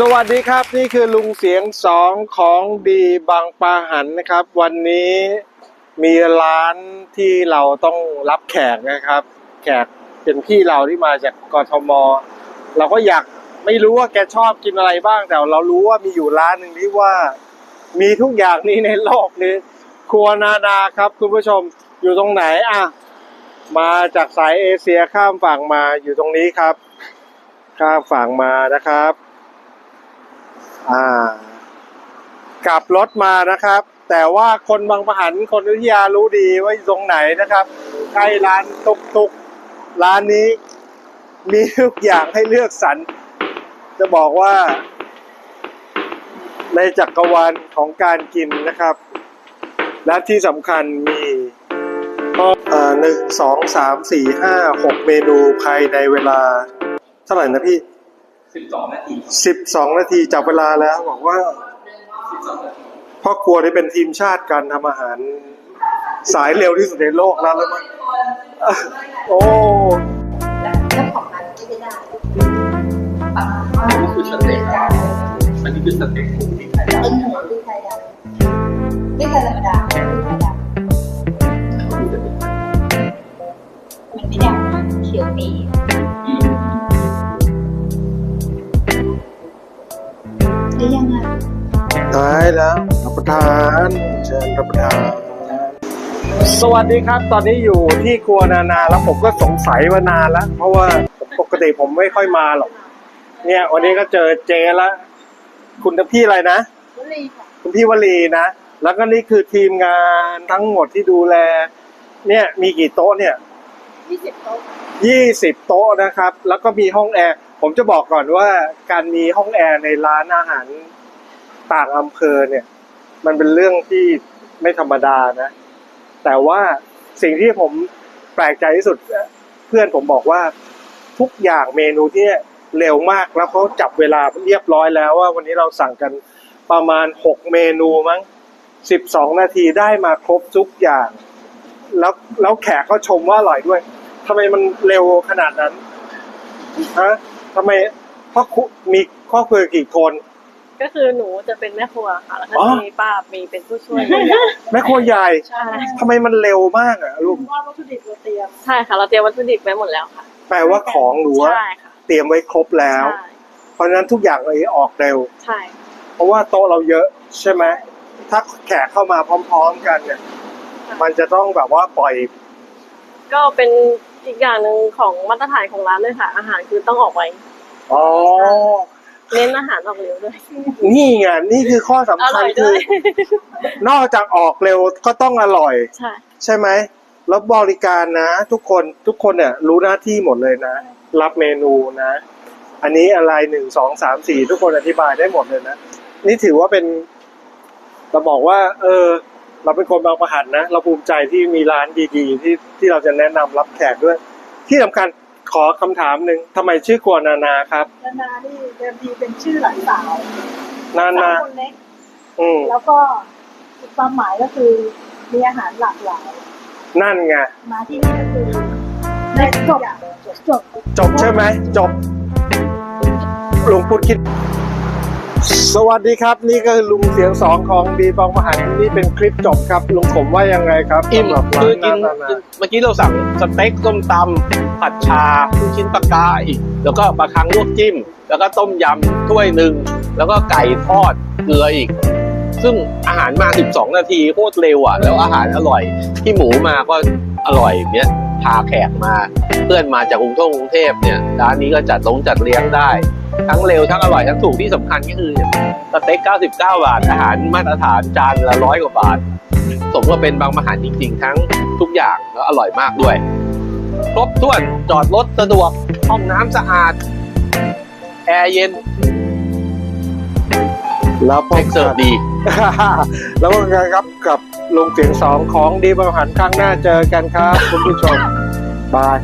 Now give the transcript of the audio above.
สวัสดีครับนี่คือลุงเสียงสองของดีบางปาหันนะครับ วันนี้มีร้านที่เราต้องรับแขกนะครับ แขกเป็นพี่เราที่มาจากกทม เราก็อยากไม่รู้ว่าแกชอบกินอะไรบ้าง แต่เรารู้ว่ามีอยู่ร้านหนึ่งที่ว่า มีทุกอย่างนี้ในโลกนี้ ครัวนานาครับ คุณผู้ชมอยู่ตรงไหนอะมาจากสายเอเชียข้ามฝั่งมาอยู่ตรงนี้ครับ ข้ามฝั่งมานะครับ อ่ากลับรถมานะครับ แต่ว่าคนบางประหันคนอยุธยารู้ดีว่าตรงไหนนะครับ ใกล้ร้านตุกตุกร้านนี้ มีทุกอย่างให้เลือกสรรจะบอกว่า ในจักรวาลของการกินนะครับ และที่สำคัญมีหนึ่งสองสามสี่ห้าหกเมนูภายในเวลา เท่าไหร่นะพี่ สิบสองนาทีสิบสองนาทีจับเวลาแล้วบอกว่าสิบสองนาทีพ่อครัวได้เป็นทีมชาติการทำอาหาร สายเร็วที่สุดในโลกแล้วแล้วมั้งอะโอ้เจ้าของร้านไม่ได้ประมาณว่าอันนี้คือสเต็กอันนี้คือสเต็กหมูที่ไทยเป็นหมูด้วยไทยดำด้วยไทยธรรมดา แล้วรับประทานเชิญรับประทานสวัสดีครับ ตอนนี้อยู่ที่ครัวนานาแล้วผมก็สงสัยมานานแล้วเพราะว่าปกติผมไม่ค่อยมาหรอก เนี่ย วันนี้ก็เจอเจแล้วคุณพี่อะไรนะบุรีค่ะคุณพี่วลีนะ แล้วก็นี่คือทีมงานทั้งหมดที่ดูแล เนี่ยมีกี่โต๊ะเนี่ยยี่สิบโต๊ะยี่สิบโต๊ะนะครับ แล้วก็มีห้องแอร์ ผมจะบอกก่อนว่าการมีห้องแอร์ในร้านอาหาร ต่างอำเภอเนี่ย มันเป็นเรื่องที่ไม่ธรรมดานะ แต่ว่าสิ่งที่ผมแปลกใจที่สุด เพื่อนผมบอกว่าทุกอย่างเมนูที่เร็วมากแล้วเขาจับเวลาเรียบร้อยแล้วว่า วันนี้เราสั่งกันประมาณหกเมนูมั้งสิบสองนาทีได้มาครบทุกอย่าง แล้วแล้วแขกก็ชมว่าอร่อยด้วยทำไมมันเร็วขนาดนั้นฮะทำไมพ่อคุมีครอบครัวกี่คน ก็คือหนูจะเป็นแม่ครัวค่ะ แล้วก็อ๋อมีป้ามีเป็นผู้ช่วยแม่ครัวใหญ่ใช่ทำไมมันเร็วมากอะลูกว่าวัตถุดิบเราเตรียมใช่ค่ะ เราเตรียมวัตถุดิบไว้หมดแล้วค่ะ แปลว่าของหนูอะใช่ค่ะเตรียมไว้ครบแล้วใช่เพราะฉะนั้นทุกอย่างเลยออกเร็วใช่เพราะว่าโต๊ะเราเยอะใช่ไหมถ้าแขกเข้ามาพร้อม ๆ กันเนี่ย มันจะต้องแบบว่าปล่อย ก็เป็นอีกอย่างหนึ่งของมาตรฐานของร้านด้วยค่ะ อาหารคือต้องออกไวอ๋อ เน้นอาหารออกเร็วด้วย นี่ไงนี่คือข้ออสำคัร่ญอยคืด้อวยนอกจากออกเร็วก็ต้องอร่อย ใช่ ใช่ไหมแล้วบริการนะ ทุกคนทุกคนเนี่ยรู้หน้าที่หมดเลยนะ รับเมนูนะ อันนี้อะไรหนึ่งสองสามสี่ทุกคนอธิบายได้หมดเลยนะ นี่ถือว่าเป็น เราบอกว่า เออ เราเป็นคนบางประหันนะ เราภูมิใจที่มีร้านดีๆ ที่ที่เราจะแนะนำรับแขกด้วย ที่สำคัญ ขอคำถามหนึ่งทำไมชื่อครัวนานาครับ นานานี่เดิมทีเป็นชื่อหลานสาวนานาคนเล็ก อืมแล้วก็ความหมายก็คือมีอาหารหลากหลาย นั่นไง มาที่นี่ก็คือได้จบจบ จบใช่ไหม จบลุงพุทธคิด สวัสดีครับ นี่ก็คือลุงเสียงสองของดีบางมหันต์นี่เป็นคลิปจบครับ ลุงผมว่ายังไงครับอิ่มสำหรับร้าคือนกินนานาเมื่อกี้เราสั่งสเต็กส้มตำผัดชาลูกชิ้นปลากายแล้วก็ปลาคังลวกจิ้ม แล้วก็ต้มยำถ้วยหนึ่งแล้วก็ไก่ทอดเกลืออีก ซึ่งอาหารมา 12 นาทีโคตรเร็วอะ แล้วอาหารอร่อย ที่หมูมาก็อร่อยอย่างเนี้ยพาแขกมา เพื่อนมาจากกรุงเทพกรุงเทพเนี่ยร้านนี้ก็จัดลงจัดเลี้ยงได้ ทั้งเร็วทั้งอร่อยทั้งถูกที่สำคัญก็คือสเต็ก 99 บาท อาหารมาตรฐานจานละร้อยกว่าบาท สมกับเป็นบางมหารจริงๆ ทั้งทุกอย่างแล้วอร่อยมากด้วย ครบถ้วนจอดรถสะดวก ห้องน้ำสะอาด แอร์เย็น แล้วพเอ็บกเซิร์ฟดี แล้วพบกันครับกับลุงเสียงสองของดีบางมหันต์ครั้งหน้าเจอกันครับ คุณผู้ชมบาย